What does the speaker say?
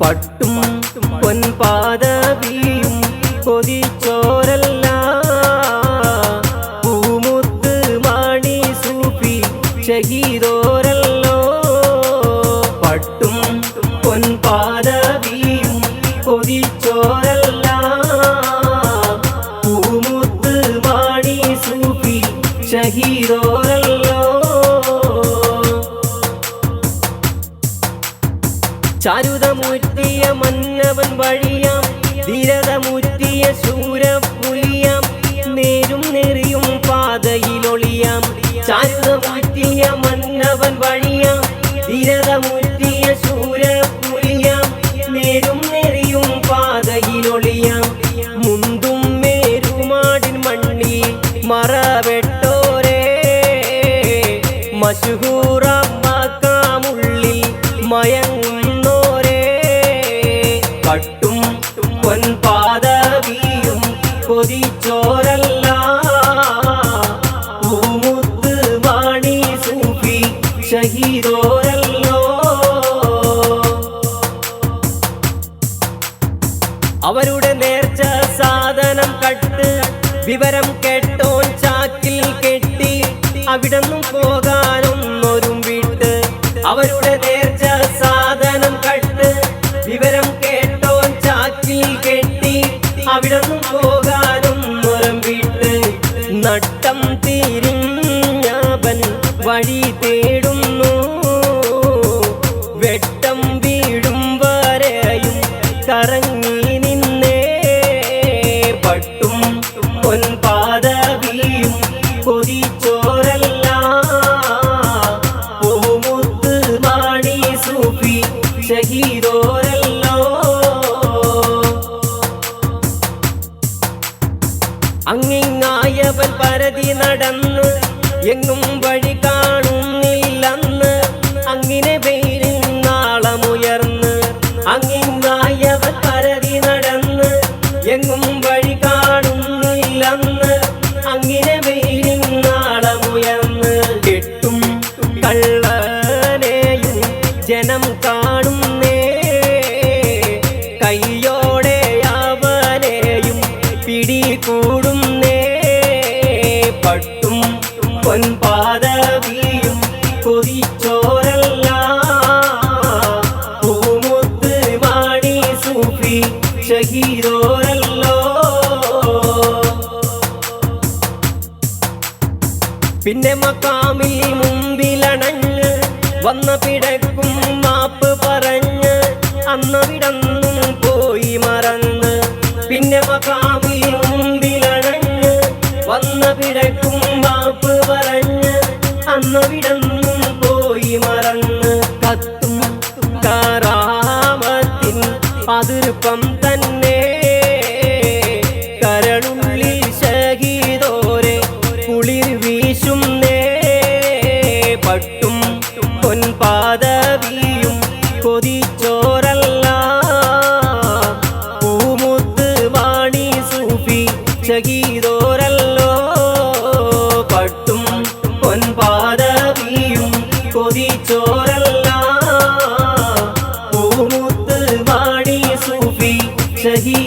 പട്ടും പൊൻപാദവിയും കൊതിച്ചോരല്ല ചാരുതമുറ്റിയ മന്നവൻ വഴിയാം ധീരതമുറ്റിയ ശൂരപുലിയാം നേരും നെറിയും പാതയിലൊളിയാം. ചാരുതമുറ്റിയ മന്നവൻ വഴിയാം ധീരതമുറ്റിയ ശൂരപുലിയാം നേരും നെറിയും പാതയിലൊളിയാം. മുന്തും മേരുമാടിൻ മണ്ണി മറവെട്ടോരേ. മശുഹൂറാക്കാമുള്ളിൽ മയങ്ങുന്നോരേ കൊതിച്ചോരല്ല പൂമുത്ത് മാണി സൂഫി ഷഹീദോരല്ലോ. അവരുടെ നേർച്ച സാധനം കട്ട് വിവരം കേട്ടോൻ ചാക്കിൽ കെട്ടി അവിടന്നും പോകാനൊന്നൊരും വഴി തേടുന്നു. വെട്ടം വീടും വരെയും കറങ്ങി നിന്നേ. പട്ടും പൊൻപാദവിയും കൊതിച്ചോരല്ല. പൂമുത്ത് മാണി സൂഫി ഷഹീദോരല്ലോ. അങ്ങിങ്ങായവൻ പരതി നടന്ന്. எங்கும் வழி காண കൊതിച്ചോരല്ല. മാണി സൂഫി പിന്നെ മക്കാമിൽ മുമ്പിലണഞ്ഞ് വന്ന പിടക്കും മാപ്പ് പറഞ്ഞ് അന്ന് പോയി അന്നവിടന്നും പോയി മറന്ന് കത്തും കാറാമത്തിൻ അതിർപ്പം തന്നെ सही